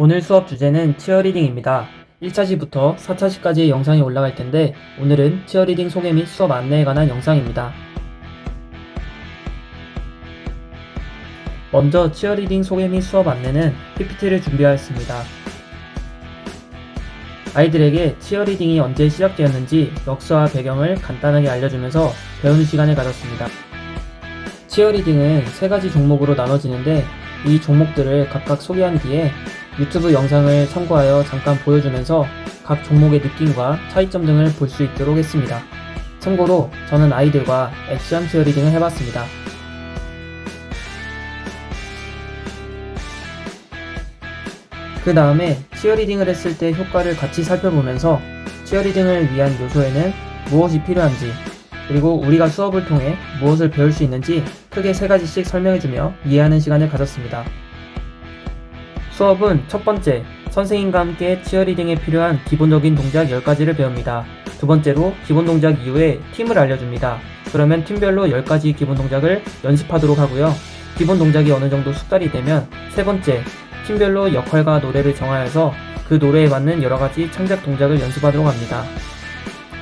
오늘 수업 주제는 치어리딩입니다. 1차시부터 4차시까지의 영상이 올라갈 텐데 오늘은 치어리딩 소개 및 수업 안내에 관한 영상입니다. 먼저 치어리딩 소개 및 수업 안내는 PPT를 준비하였습니다. 아이들에게 치어리딩이 언제 시작되었는지 역사와 배경을 간단하게 알려주면서 배우는 시간을 가졌습니다. 치어리딩은 세 가지 종목으로 나눠지는데 이 종목들을 각각 소개한 뒤에 유튜브 영상을 참고하여 잠깐 보여주면서 각 종목의 느낌과 차이점 등을 볼 수 있도록 했습니다. 참고로 저는 아이들과 액션 치어리딩을 해봤습니다. 그 다음에 치어리딩을 했을 때 효과를 같이 살펴보면서 치어리딩을 위한 요소에는 무엇이 필요한지 그리고 우리가 수업을 통해 무엇을 배울 수 있는지 크게 세 가지씩 설명해주며 이해하는 시간을 가졌습니다. 수업은 첫 번째, 선생님과 함께 치어리딩에 필요한 기본적인 동작 10가지를 배웁니다. 두 번째로 기본 동작 이후에 팀을 알려줍니다. 그러면 팀별로 10가지 기본 동작을 연습하도록 하고요. 기본 동작이 어느 정도 숙달이 되면 세 번째, 팀별로 역할과 노래를 정하여서 그 노래에 맞는 여러 가지 창작 동작을 연습하도록 합니다.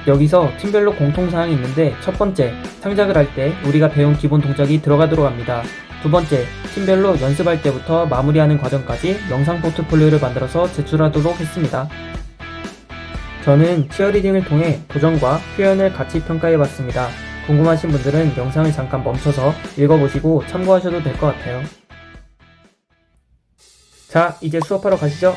여기서 팀별로 공통사항이 있는데 첫 번째, 창작을 할 때 우리가 배운 기본 동작이 들어가도록 합니다. 두 번째, 팀별로 연습할 때부터 마무리하는 과정까지 영상 포트폴리오를 만들어서 제출하도록 했습니다. 저는 치어리딩을 통해 도전과 표현을 같이 평가해 봤습니다. 궁금하신 분들은 영상을 잠깐 멈춰서 읽어보시고 참고하셔도 될 것 같아요. 자, 이제 수업하러 가시죠.